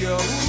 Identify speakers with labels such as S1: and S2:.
S1: go.